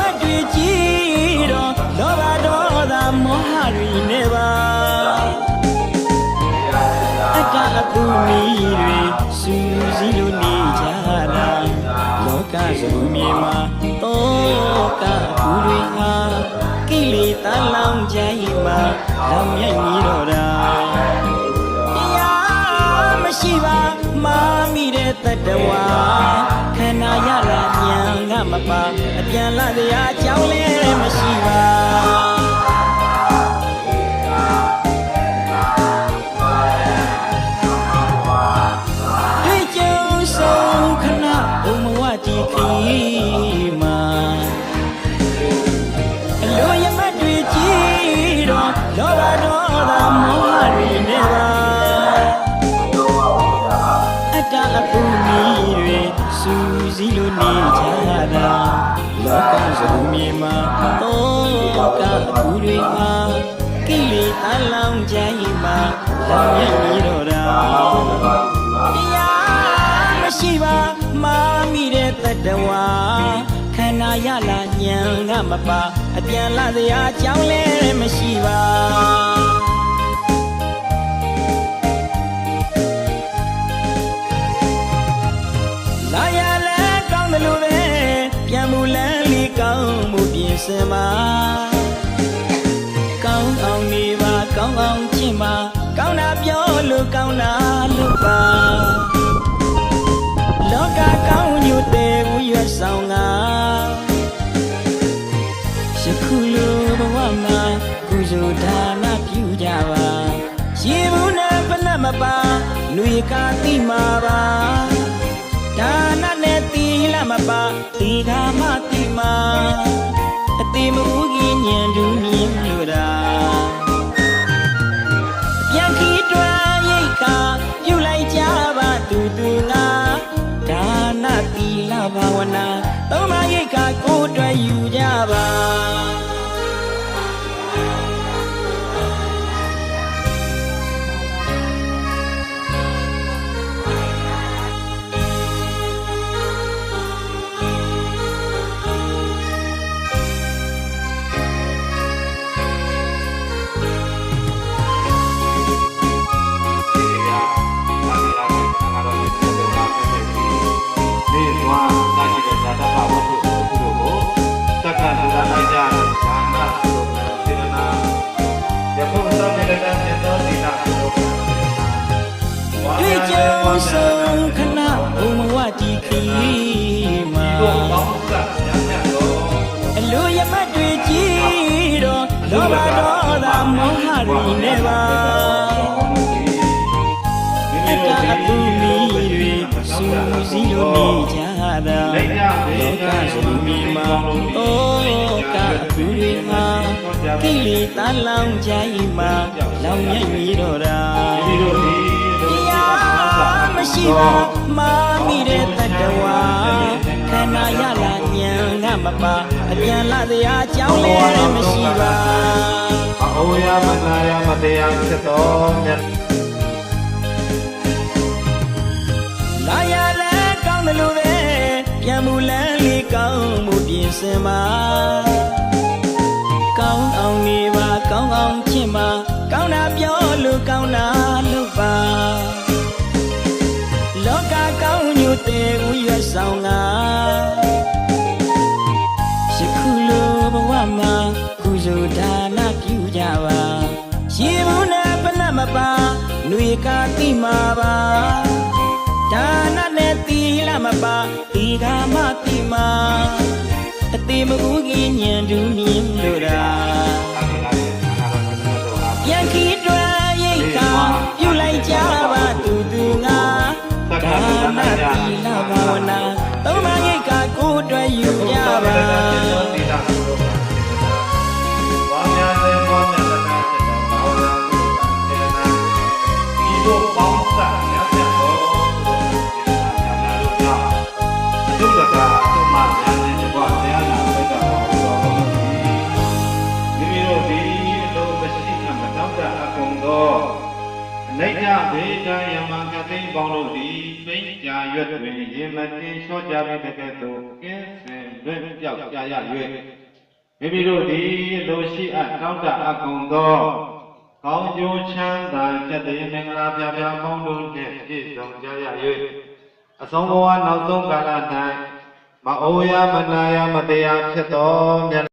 ရမတ်တွေကြည်တော့လောဘဒေါသမောဟတွေနဲ့ပါအတ္တအပူမီတွေစူးစီးလို့နေကြတာလောကစုံမြေမှာတောကဘူတွေဟာကိလေသာလောင်ကြိုင်မှာလောင်မြိုက်နေတော့တာတရားမရှိပါမာမိတဲ့တတဝါခန္ဓာရလာညာငါမပါအ ပြန်လာတရားအကြောင်းလည်းမရှိပါတွေ့ကြုံဆုံးခဏဘုံမဝတီခီမှာအလိုရမတ်တွေကြည်တော့လောဘဒေါသမောဟတွေနဲ့ပါအတ္တအပူမီတွေစူးစီးလို့နေကြတာလောကစုံ မြေမှာတောကအပူတွေဟာကိလေသာလောင်ကြိုင်မှာလောင်ရည်နေတော့တာတရားမရှိပါမာမိတဲ့တတဝါခန္ဓာရလာညံကမပါအပြန်လာစရာအကြောင်းလည်းမရှိပါ စင်ပါကောင်းအောင်နေပါကောင်းအောင်ချင့်ပါကောင်းတာပြောလို့ကောင်းတာလို့ပါလောကကောင်းညို့တဲ့ဘူးရွတ်ဆောင်ကယခုလိုဘဝမှာကုသိုလ်ဒါနပြုကြပါရေဘူးနဲ့ဖဏမပါလူရကတိမာပါ ဒါနနဲ့သီလမပါသီဃာမတိမာအတိမဘူးကြီးညံတူမြင်လို့တာ ဆုံးခဏဘုံမဝတီခီမှာတို့ပေါင်းစပ်ညံ့ညံ့သောအလိုရမတ်တွေကြည်တော့လောဘဒေါသမောဟတွေနဲ့ပါအတ္တအပူမီတွေစူးစီးလို့နေကြတာလောကစုံမြေမှာတောကအပူတွေဟာကိလေသာလောင်ကြိုင်မှာလောင်မြိုက်နေတော့တာဒီလိုဒီတ ရားမရှိပါမာမိတဲ့တတဝါခန္ဓာရလာညံကမပါအပြန်လာတရားအကြောင်းလည်းမရှိပါအိုယမနာယမတရားဖြစ်တော်မြတ်လာရလဲကောင်းတယ်လို့ပဲပြန်မူလန်းလေးကောင်းမှုပြင်စင်ပါ ဆောင်ကယခုလိုဘဝမှာကုသိုလ်ဒါနပြုကြပါရေဘူးနဲ့ပနမပါຫນွေကာတိမာပါဒါနနဲ့သီလမပါသီဃာမတိမာအတိမဘူးကြီးညံတူမြင်လို့တာပြန်ခီး ယူကြပါဝါများစေဝါများတနာစေတောဘာဝနာသုတေနာဒီလိုပေါင်းစပ်ညံ့ညံ့သောသုတကသုမညာနဲ့တကွတရားနာပိတ္တပါဘုရားမိမိတို့ဒီလိုမရှိအမတောင်းတအကုန်သောအနိဋ္ဌဘေဒံယမငသိပေါင်းတို့သည်ပိဉ္ကြာရွတ်တွင်ရေမတင်လျှော့ကြပြီတကဲ့သို့ကင်းစ င်တွင်ပြောက်ကြရ၍မိမိတို့သည်လိုရှိအပ်တောင်းတအပ်ကုန်သောကောင်းကျိုးချမ်းသာကျက်တဲ့မင်္ဂလာပြပြပေါင်းတို့နှင့်ပြည့်စုံကြရ၍အဆုံးဘဝနောက်ဆုံးကာလ၌မအိုရမနာရမတရားဖြစ်သောမြတ်